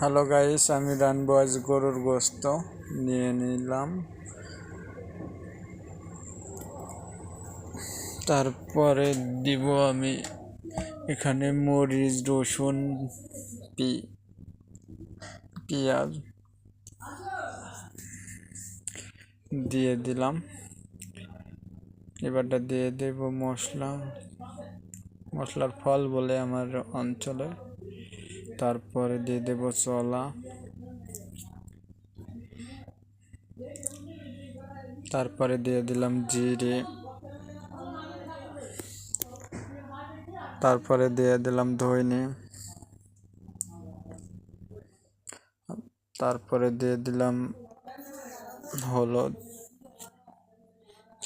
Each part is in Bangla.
হ্যালো গাইস আমি রানবো গরুর গোস্ত নিয়ে নিলাম। তারপরে দিব আমি এখানে মরিচ, রসুন, পি, পেঁয়াজ দিয়ে দিলাম। এবারটা দিয়ে দেব মশলা। মশলার ফল বলে আমার অঞ্চলে তারপরে দিয়ে দেব চলা। তারপরে দিয়ে দিলাম জিরে। তারপরে দিয়ে দিলাম ধইনি। তারপরে দিয়ে দিলাম হলুদ।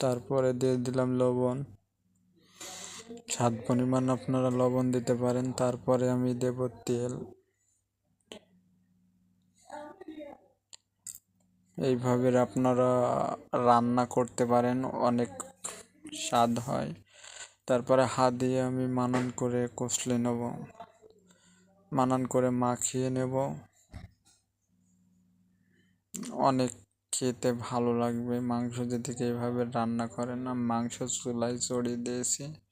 তারপরে দিয়ে দিলাম লবণ। স্বাদ পরিমাণ আপনারা লবণ দিতে পারেন, তারপরে আমি দেব তেল। এইভাবে আপনারা রান্না করতে পারেন, অনেক স্বাদ হয়। তারপরে হাত দিয়ে আমি মানন করে কষলে নেব। মানান করে মাখিয়ে নেব। অনেক খেতে ভালো লাগবে, মাংস যদি এইভাবে রান্না করেন না, মাংস চুলায় চড়িয়ে দিয়েছি।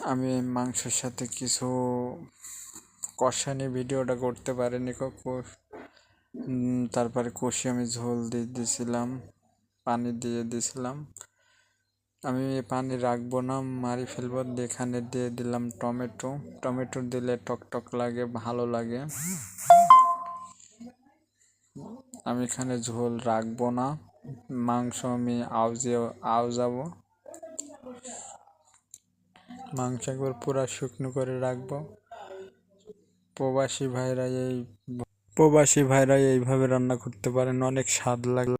আমি মাংসের সাথে কিছু কষানি ভিডিওটা করতে পারিনি তারপরে কষি আমি ঝোল দিয়ে দিয়েছিলাম, পানি দিয়ে দিয়েছিলাম। আমি পানি রাখব না, মারি ফেলব এখানে দিয়ে দিলাম টমেটো। টমেটো দিলে টক টক লাগে, ভালো লাগে। আমি এখানে ঝোল রাখব না, মাংস আমি আউজে আউজাবো। মাংস একবার পুরা শুকনো করে রাখব। প্রবাসী ভাইরা এই প্রবাসী ভাইরা এইভাবে রান্না করতে পারেন, অনেক স্বাদ লাগে।